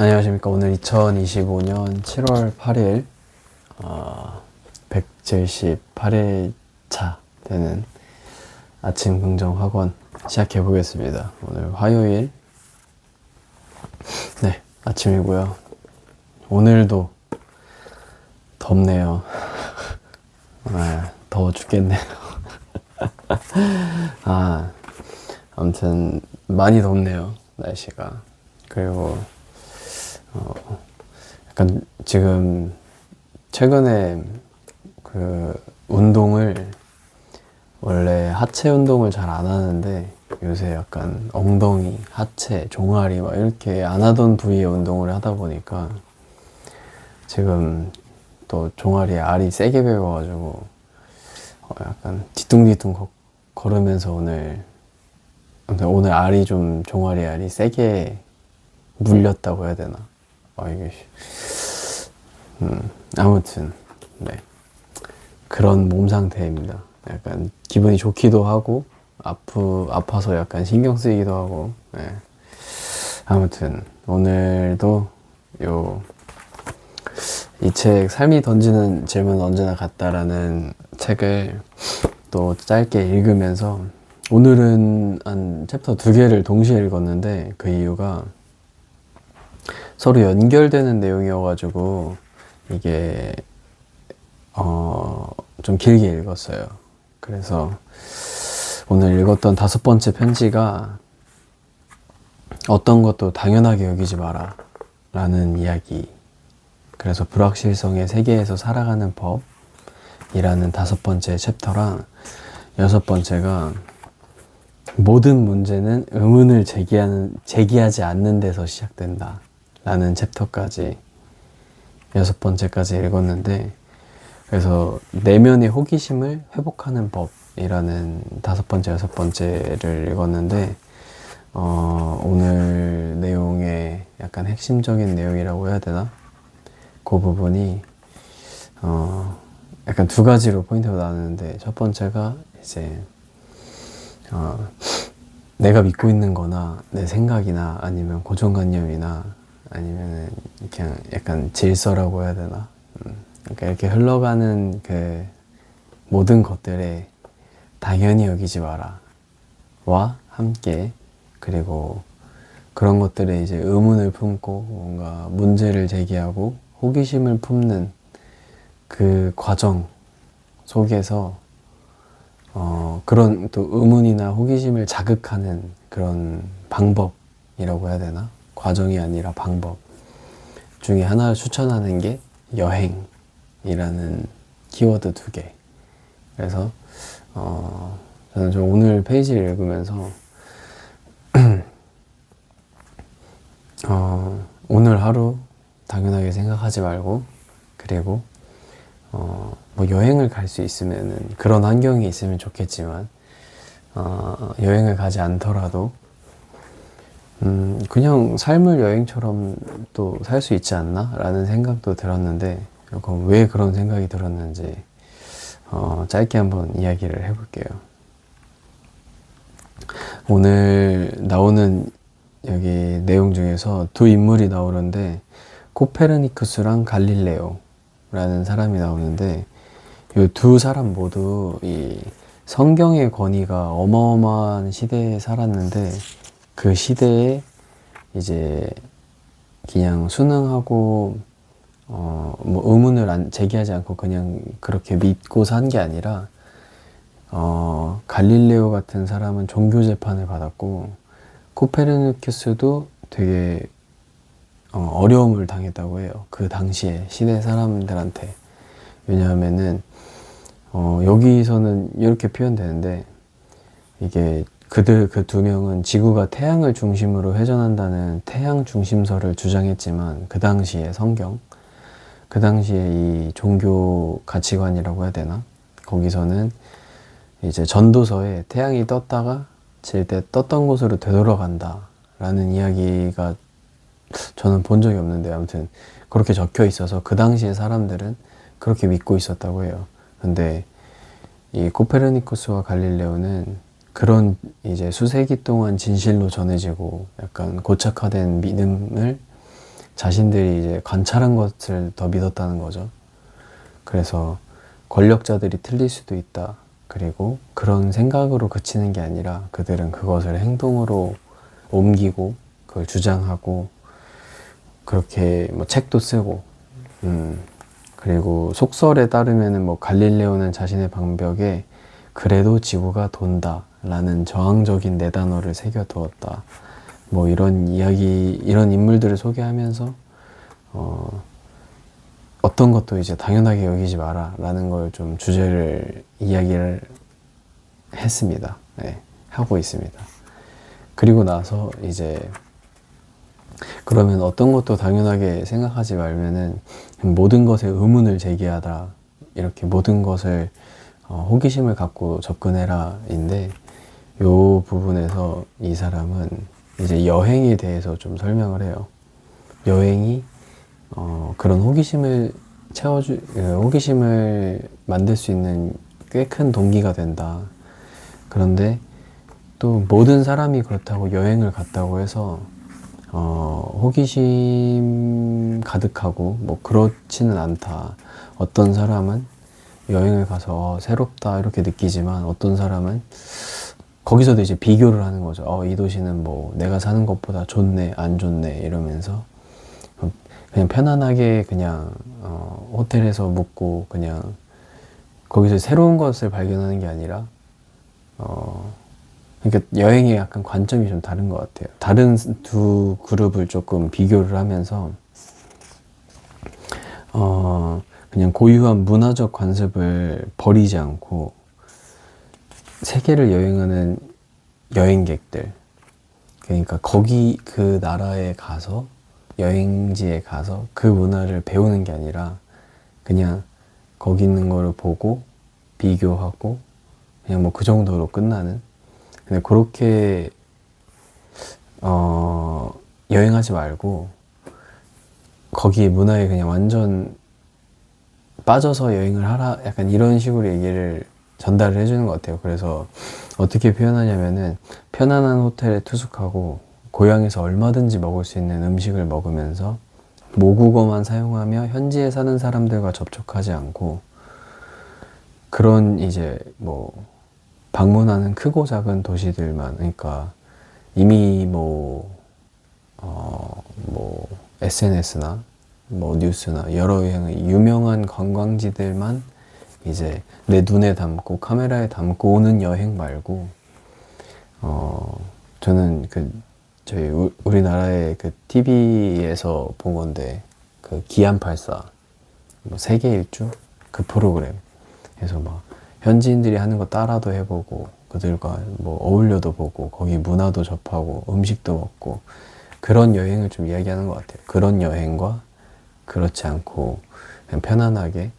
안녕하십니까. 오늘 2025년 7월 8일, 어, 178일 차 되는 아침 긍정 학원 시작해 보겠습니다. 오늘 화요일, 네, 아침이고요. 오늘도 덥네요. 아, 더워 죽겠네요. 아, 아무튼 많이 덥네요. 날씨가. 그리고 어, 약간 지금 최근에 그 운동을 원래 하체 운동을 잘 안 하는데 요새 약간 엉덩이, 하체, 종아리 막 이렇게 안 하던 부위의 운동을 하다 보니까 지금 또 종아리에 알이 세게 배워가지고 어, 약간 뒤뚱뒤뚱 거- 걸으면서 오늘 오늘 알이 좀 종아리 알이 세게 물렸다고 해야 되나? 아 이게 씨. 음 아무튼 네 그런 몸 상태입니다. 약간 기분이 좋기도 하고 아프 아파서 약간 신경 쓰이기도 하고 네. 아무튼 오늘도 요 이 책 삶이 던지는 질문 언제나 같다라는 책을 또 짧게 읽으면서 오늘은 한 챕터 두 개를 동시에 읽었는데 그 이유가 서로 연결되는 내용이어가지고 이게 어, 좀 길게 읽었어요. 그래서 오늘 읽었던 다섯 번째 편지가 어떤 것도 당연하게 여기지 마라 라는 이야기. 그래서 불확실성의 세계에서 살아가는 법이라는 다섯 번째 챕터랑 여섯 번째가 모든 문제는 의문을 제기하는, 제기하지 않는 데서 시작된다. 라는 챕터까지 여섯 번째까지 읽었는데 그래서 내면의 호기심을 회복하는 법이라는 다섯 번째, 여섯 번째를 읽었는데 어, 오늘 내용의 약간 핵심적인 내용이라고 해야 되나? 그 부분이 어, 약간 두 가지로 포인트가 나누는데 첫 번째가 이제 어, 내가 믿고 있는 거나 내 생각이나 아니면 고정관념이나 아니면은 그냥 약간 질서라고 해야 되나? 음, 그러니까 이렇게 흘러가는 그 모든 것들에 당연히 여기지 마라. 와 함께 그리고 그런 것들에 이제 의문을 품고 뭔가 문제를 제기하고 호기심을 품는 그 과정 속에서 어, 그런 또 의문이나 호기심을 자극하는 그런 방법이라고 해야 되나? 과정이 아니라 방법 중에 하나를 추천하는 게 여행이라는 키워드 두 개. 그래서 어, 저는 좀 오늘 페이지를 읽으면서 어, 오늘 하루 당연하게 생각하지 말고 그리고 어, 뭐 여행을 갈 수 있으면은 그런 환경이 있으면 좋겠지만 어, 여행을 가지 않더라도 음, 그냥 삶을 여행처럼 또 살 수 있지 않나? 라는 생각도 들었는데 그럼 왜 그런 생각이 들었는지 어, 짧게 한번 이야기를 해볼게요. 오늘 나오는 여기 내용 중에서 두 인물이 나오는데 코페르니쿠스랑 갈릴레오라는 사람이 나오는데 이 두 사람 모두 이 성경의 권위가 어마어마한 시대에 살았는데 그 시대에 이제 그냥 순응하고 어 뭐 의문을 안 제기하지 않고 그냥 그렇게 믿고 산게 아니라 어 갈릴레오 같은 사람은 종교 재판을 받았고 코페르니쿠스도 되게 어, 어려움을 당했다고 해요. 그 당시에 시대 사람들한테 왜냐하면은 어, 여기서는 이렇게 표현되는데 이게 그들 그 두 명은 지구가 태양을 중심으로 회전한다는 태양 중심설을 주장했지만 그 당시에 성경 그 당시에 이 종교 가치관이라고 해야 되나 거기서는 이제 전도서에 태양이 떴다가 질 때 떴던 곳으로 되돌아간다 라는 이야기가 저는 본 적이 없는데 아무튼 그렇게 적혀 있어서 그 당시에 사람들은 그렇게 믿고 있었다고 해요. 근데 이 코페르니쿠스와 갈릴레오는 그런 이제 수세기 동안 진실로 전해지고 약간 고착화된 믿음을 자신들이 이제 관찰한 것을 더 믿었다는 거죠. 그래서 권력자들이 틀릴 수도 있다. 그리고 그런 생각으로 그치는 게 아니라 그들은 그것을 행동으로 옮기고 그걸 주장하고 그렇게 뭐 책도 쓰고 음 그리고 속설에 따르면은 뭐 갈릴레오는 자신의 방벽에 그래도 지구가 돈다 라는 저항적인 네 단어를 새겨두었다. 뭐 이런 이야기 이런 인물들을 소개하면서 어 어떤 것도 이제 당연하게 여기지 마라 라는 걸 좀 주제를 이야기를 했습니다. 네, 하고 있습니다. 그리고 나서 이제 그러면 어떤 것도 당연하게 생각하지 말면은 모든 것에 의문을 제기하다 이렇게 모든 것을 어, 호기심을 갖고 접근해라인데 요 부분에서 이 사람은 이제 여행에 대해서 좀 설명을 해요. 여행이 어, 그런 호기심을 채워주 그 호기심을 만들 수 있는 꽤 큰 동기가 된다. 그런데 또 모든 사람이 그렇다고 여행을 갔다고 해서 어, 호기심 가득하고 뭐 그렇지는 않다. 어떤 사람은 여행을 가서 어, 새롭다 이렇게 느끼지만 어떤 사람은 거기서도 이제 비교를 하는 거죠. 어, 이 도시는 뭐 내가 사는 것보다 좋네, 안 좋네 이러면서 그냥 편안하게 그냥 어, 호텔에서 묵고 그냥 거기서 새로운 것을 발견하는 게 아니라 어, 그러니까 여행의 약간 관점이 좀 다른 것 같아요. 다른 두 그룹을 조금 비교를 하면서 어, 그냥 고유한 문화적 관습을 버리지 않고 세계를 여행하는 여행객들. 그러니까 거기 그 나라에 가서 여행지에 가서 그 문화를 배우는 게 아니라 그냥 거기 있는 거를 보고 비교하고 그냥 뭐 그 정도로 끝나는. 근데 그렇게 어 여행하지 말고 거기 문화에 그냥 완전 빠져서 여행을 하라 약간 이런 식으로 얘기를 전달을 해주는 것 같아요. 그래서 어떻게 표현하냐면은 편안한 호텔에 투숙하고 고향에서 얼마든지 먹을 수 있는 음식을 먹으면서 모국어만 사용하며 현지에 사는 사람들과 접촉하지 않고 그런 이제 뭐 방문하는 크고 작은 도시들만 그러니까 이미 뭐 어, 뭐 SNS나 뭐 뉴스나 여러 유명한 관광지들만 이제 내 눈에 담고 카메라에 담고 오는 여행 말고 어 저는 그 저희 우, 우리나라의 그 TV에서 본 건데 그 기안84 뭐 세계 일주 그 프로그램 해서 막 현지인들이 하는 거 따라도 해보고 그들과 뭐 어울려도 보고 거기 문화도 접하고 음식도 먹고 그런 여행을 좀 이야기하는 것 같아요. 그런 여행과 그렇지 않고 그냥 편안하게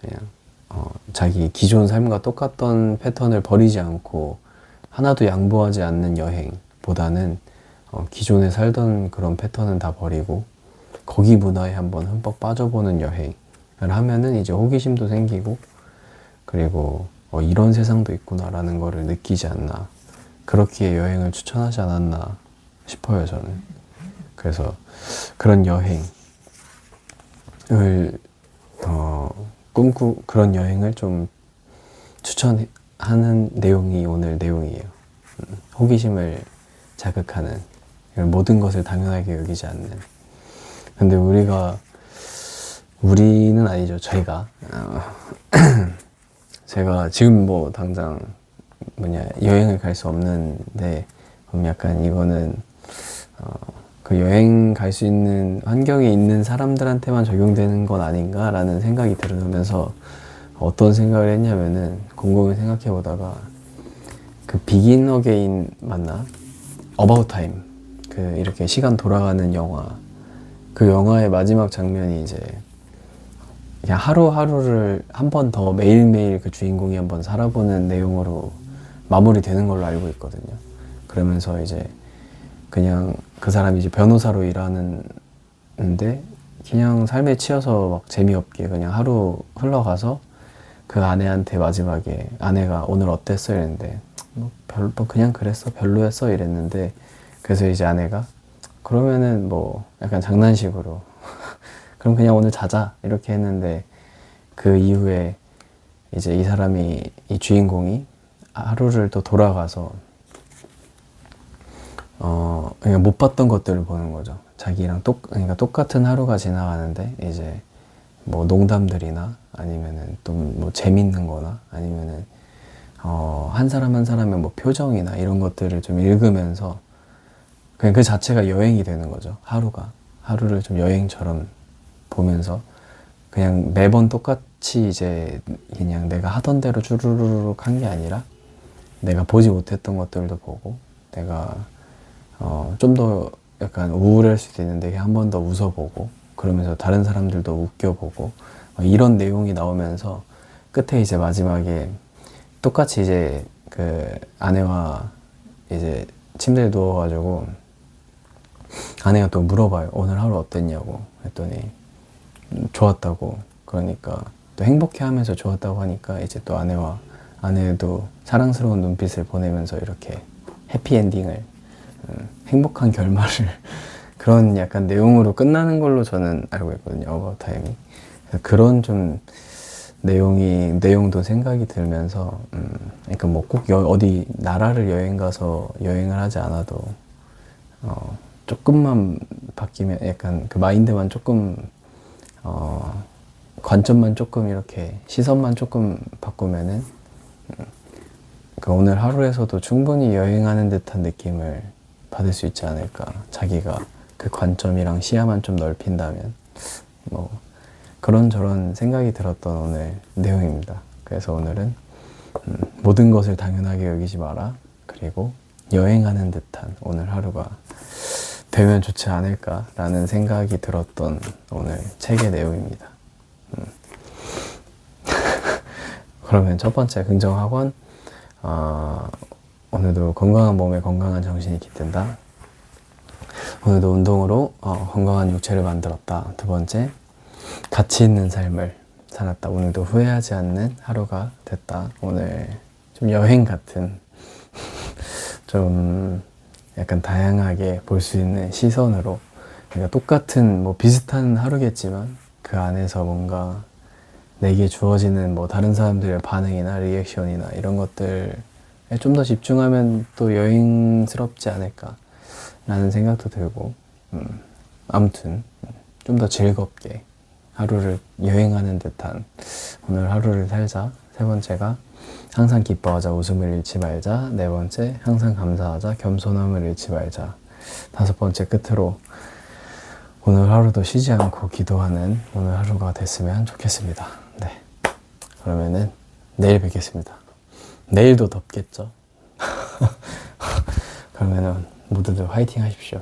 그냥 어, 자기 기존 삶과 똑같던 패턴을 버리지 않고 하나도 양보하지 않는 여행보다는 어, 기존에 살던 그런 패턴은 다 버리고 거기 문화에 한번 흠뻑 빠져보는 여행을 하면은 이제 호기심도 생기고 그리고 어, 이런 세상도 있구나라는 거를 느끼지 않나. 그렇게 여행을 추천하지 않았나 싶어요 저는. 그래서 그런 여행 을 어, 꿈꾸 그런 여행을 좀 추천하는 내용이 오늘 내용이에요. 음, 호기심을 자극하는 모든 것을 당연하게 여기지 않는. 근데 우리가 우리는 아니죠 저희가. 어, 제가 지금 뭐 당장 뭐냐 여행을 갈 수 없는데 그럼 약간 이거는 어, 그 여행 갈 수 있는 환경에 있는 사람들한테만 적용되는 건 아닌가라는 생각이 들으면서 어떤 생각을 했냐면은 곰곰이 생각해 보다가 그 비긴 어게인 맞나? 어바웃 타임 그 이렇게 시간 돌아가는 영화 그 영화의 마지막 장면이 이제 그냥 하루하루를 한 번 더 매일매일 그 주인공이 한 번 살아보는 내용으로 마무리되는 걸로 알고 있거든요. 그러면서 이제 그냥 그 사람이 이제 변호사로 일하는데 그냥 삶에 치여서 막 재미없게 그냥 하루 흘러가서 그 아내한테 마지막에 아내가 오늘 어땠어 이랬는데 뭐 별로 뭐 그냥 그랬어. 별로였어? 이랬는데 그래서 이제 아내가 그러면은 뭐 약간 장난식으로 그럼 그냥 오늘 자자. 이렇게 했는데 그 이후에 이제 이 사람이 이 주인공이 하루를 또 돌아가서 어 그냥 못 봤던 것들을 보는 거죠. 자기랑 똑 그러니까 똑같은 하루가 지나가는데 이제 뭐 농담들이나 아니면은 또 뭐 재밌는 거나 아니면은 어, 한 사람 한 사람의 뭐 표정이나 이런 것들을 좀 읽으면서 그냥 그 자체가 여행이 되는 거죠. 하루가. 하루를 좀 여행처럼 보면서 그냥 매번 똑같이 이제 그냥 내가 하던 대로 쭈루루룩 한게 아니라 내가 보지 못했던 것들도 보고 내가 어, 좀 더 약간 우울할 수도 있는데 한 번 더 웃어보고 그러면서 다른 사람들도 웃겨보고 어, 이런 내용이 나오면서 끝에 이제 마지막에 똑같이 이제 그 아내와 이제 침대에 누워가지고 아내가 또 물어봐요. 오늘 하루 어땠냐고. 했더니 음, 좋았다고. 그러니까 또 행복해하면서 좋았다고 하니까 이제 또 아내와 아내도 사랑스러운 눈빛을 보내면서 이렇게 해피엔딩을 음, 행복한 결말을 그런 약간 내용으로 끝나는 걸로 저는 알고 있거든요. 어바웃 타임이. 그런 좀 내용이 내용도 생각이 들면서 음, 그러니까 뭐 꼭 어디 나라를 여행 가서 여행을 하지 않아도 어, 조금만 바뀌면 약간 그 마인드만 조금 어, 관점만 조금 이렇게 시선만 조금 바꾸면은 음, 그 오늘 하루에서도 충분히 여행하는 듯한 느낌을 받을 수 있지 않을까 자기가 그 관점이랑 시야만 좀 넓힌다면 뭐 그런저런 생각이 들었던 오늘 내용입니다. 그래서 오늘은 음, 모든 것을 당연하게 여기지 마라. 그리고 여행하는 듯한 오늘 하루가 되면 좋지 않을까라는 생각이 들었던 오늘 책의 내용입니다. 음. 그러면 첫 번째 긍정학원 어, 오늘도 건강한 몸에 건강한 정신이 깃든다. 오늘도 운동으로 어, 건강한 육체를 만들었다. 두 번째 가치 있는 삶을 살았다. 오늘도 후회하지 않는 하루가 됐다. 오늘 좀 여행 같은 좀 약간 다양하게 볼 수 있는 시선으로 그러니까 똑같은 뭐 비슷한 하루겠지만 그 안에서 뭔가 내게 주어지는 뭐 다른 사람들의 반응이나 리액션이나 이런 것들에 좀 더 집중하면 또 여행스럽지 않을까라는 생각도 들고 음, 아무튼 좀 더 즐겁게 하루를 여행하는 듯한 오늘 하루를 살자. 세 번째가 항상 기뻐하자, 웃음을 잃지 말자. 네 번째, 항상 감사하자, 겸손함을 잃지 말자. 다섯 번째, 끝으로 오늘 하루도 쉬지 않고 기도하는 오늘 하루가 됐으면 좋겠습니다. 네. 그러면은 내일 뵙겠습니다. 내일도 덥겠죠? 그러면은 모두들 화이팅 하십시오.